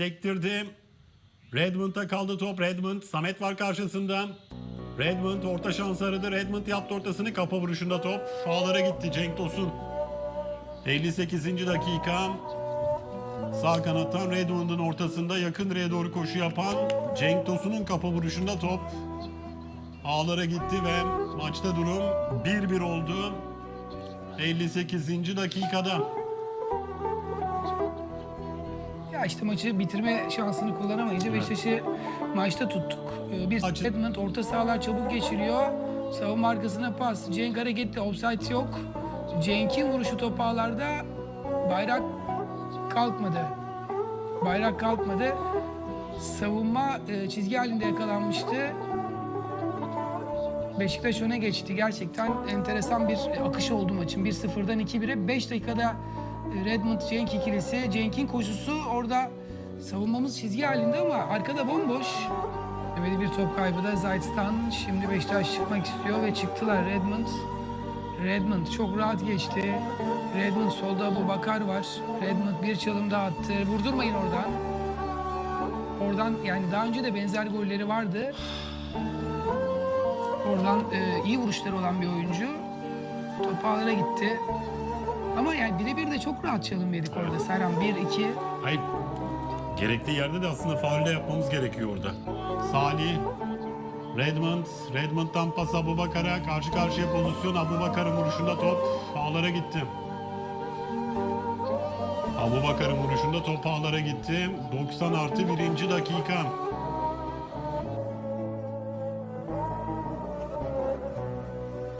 Sektirdi. Redmond'a kaldı top. Redmond. Samet var karşısında. Redmond orta şans aradı. Redmond yaptı ortasını. Kafa vuruşunda top. Ağlara gitti Cenk Tosun. 58. dakika. Sağ kanattan Redmond'un ortasında yakın direğe doğru koşu yapan Cenk Tosun'un kafa vuruşunda top ağlara gitti ve maçta durum 1-1 oldu. 58. dakikada. Ya işte maçı bitirme şansını kullanamayınca Beşiktaş'ı maçta tuttuk. Ee, Bir Maçı- Redmond orta sahalar çabuk geçiriyor. Savunma arkasına pas. Cenk hareketli. Offside yok. Cenk'in vuruşu top ağlarda bayrak kalkmadı. Bayrak kalkmadı. Savunma e, çizgi halinde yakalanmıştı. Beşiktaş öne geçti. Gerçekten enteresan bir e, akış oldu maçın. 1-0'dan 2-1'e 5 dakikada Redmond Cenk ikilisi. Cenk'in koşusu orada savunmamız çizgi halinde ama arkada bomboş. Böyle bir top kaybı da Zayt'tan. Şimdi Beşiktaş çıkmak istiyor ve çıktılar Redmond. Redmond çok rahat geçti. Redmond solda bu Bakar var. Redmond bir çalım daha attı. Vurdurmayın oradan. Oradan yani daha önce de benzer golleri vardı. Oradan e, iyi vuruşları olan bir oyuncu. Top ağlara gitti. Ama yani birebir de çok rahat çalım yedik orada Serhan. 1-2. Hayır. Gerektiği yerde de aslında faul de yapmamız gerekiyor orada. Salih, Redmond, Redmond'dan pas Abubakar'a karşı karşıya pozisyon Abubakar'ın vuruşunda top ağlara gitti. Abubakar'ın vuruşunda top ağlara gitti. 90 artı birinci dakika.